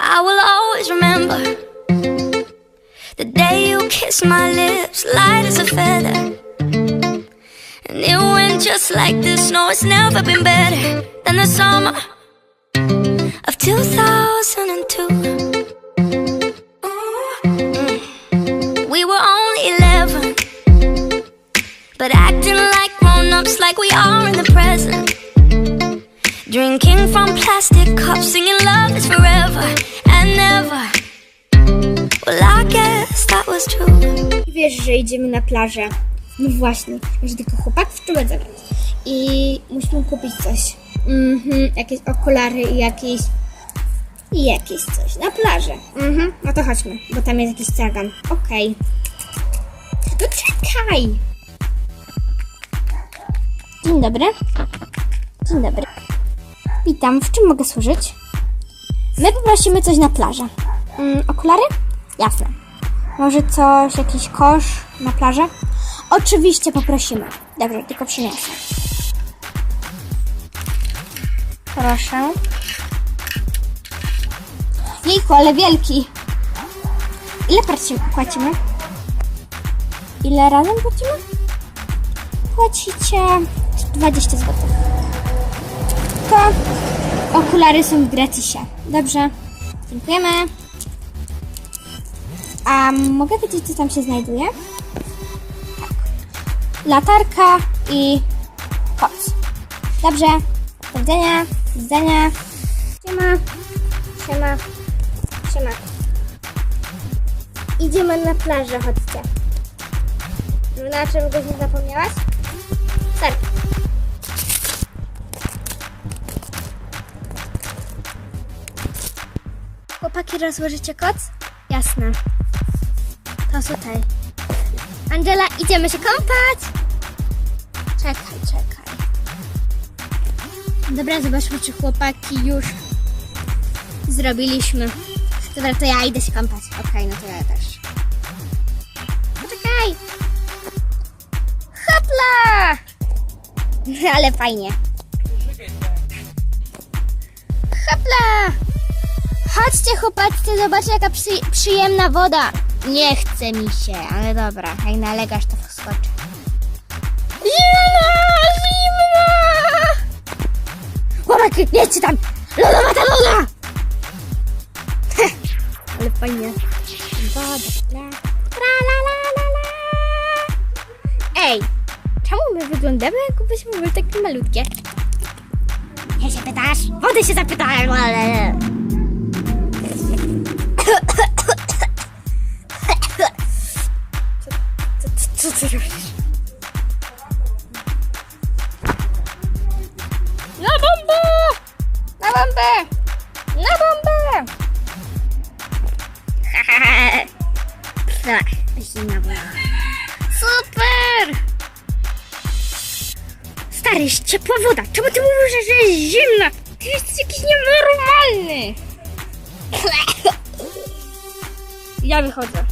I will always remember the day you kissed my lips, light as a feather. And it went just like this. No, it's never been better than the summer of 2002. Mm. We were only 11, but acting like grown ups, like we are in the present. Drinking from plastic cups, singing love is forever and never. Well, I guess that was true. Wiesz, że idziemy na plażę. No właśnie, że tylko chłopaków trzeba zabrać. I musimy kupić coś. Mhm, jakieś okulary i jakieś... I jakieś coś na plażę. Mhm, no to chodźmy, bo tam jest jakiś stragan. Okej. No czekaj! Dzień dobry. Dzień dobry. Witam, w czym mogę służyć? My poprosimy coś na plażę. Mm, okulary? Jasne. Może coś, jakiś kosz na plażę? Oczywiście poprosimy. Dobrze, tylko przyniosę. Proszę. Jejku, ale wielki. Ile płaci- płacimy? Ile razem płacimy? Płacicie 20 zł. To okulary są w gratisie. Dobrze. Dziękujemy. A mogę wiedzieć, co tam się znajduje? Tak. Latarka i koc. Dobrze. Do widzenia. Do widzenia. Siema. Siema. Siema. Idziemy na plażę, chodźcie. Na czym goś nie zapomniałaś? Tak. Chłopaki, rozłożycie koc? Jasne. To tutaj. Angela, idziemy się kąpać. Czekaj, czekaj. Dobra, zobaczmy, czy chłopaki już zrobiliśmy. Dobra, to ja idę się kąpać. Okej, no to ja też. Poczekaj! Hopla! Ale fajnie. Hopla! Chodźcie chłopacy, zobaczcie jaka przy, przyjemna woda. Nie chce mi się, ale dobra, jak nalegasz to wskoczę. Zimna, zimna! Chłopaki, jedźcie tam! Lodowata woda! Heh, ale fajnie. Woda, la, la, la, la, la. Ej, czemu my wyglądamy jakbyśmy byli takie malutkie? Nie się pytasz? Wody się zapytałem, ale... Co, co ty robisz? Na bombę! Na bombę! Na bombę! Dobra, zimna woda. Super! Stary, jest ciepła woda. Czemu ty mówisz, że jest zimna? Ty jesteś jakiś nienormalny. Ja wychodzę.